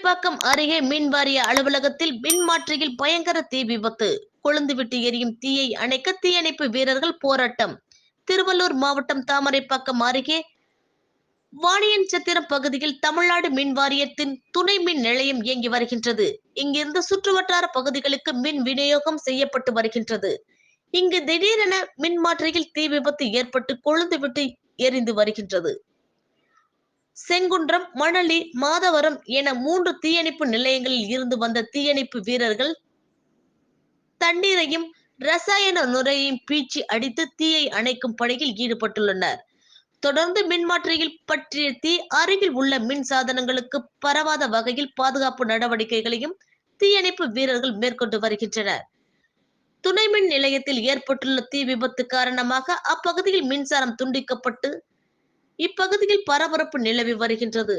தாமரைப்பாக்கம் அருகே மின்வாரிய அலுவலகத்தில் மின்மாற்றியில் பயங்கர தீ விபத்து. கொழுந்துவிட்டு எரியும் தீயை அணைக்க தீயணைப்பு வீரர்கள் போராட்டம். திருவள்ளூர் மாவட்டம் தாமரைப்பாக்கம் அருகே வாணியன் சத்திரம் பகுதியில் தமிழ்நாடு மின் வாரியத்தின் துணை மின் நிலையம் இயங்கி வருகின்றது. இங்கிருந்து சுற்றுவட்டார பகுதிகளுக்கு மின் விநியோகம் செய்யப்பட்டு வருகின்றது. இங்கு திடீரென மின்மாற்றியில் தீ விபத்து ஏற்பட்டு கொழுந்துவிட்டு எரிந்து வருகின்றது. செங்குன்றம் மணலி மாதவரம் என மூன்று தீயணைப்பு நிலையங்களில் இருந்து வந்த தீயணைப்பு வீரர்கள் தண்ணீரையும் ரசாயன நுரையையும் பீச்சி அடித்து தீயை அணைக்கும் பணியில் ஈடுபட்டுள்ளனர். தொடர்ந்து மின்மாற்றியில் பற்றிய தீ அருகில் உள்ள மின் சாதனங்களுக்கு பரவாத வகையில் பாதுகாப்பு நடவடிக்கைகளையும் தீயணைப்பு வீரர்கள் மேற்கொண்டு வருகின்றனர். துணை மின் நிலையத்தில் ஏற்பட்டுள்ள தீ விபத்து காரணமாக அப்பகுதியில் மின்சாரம் துண்டிக்கப்பட்டு இப்பகுதியில் பரபரப்பு நிலவி வருகின்றது.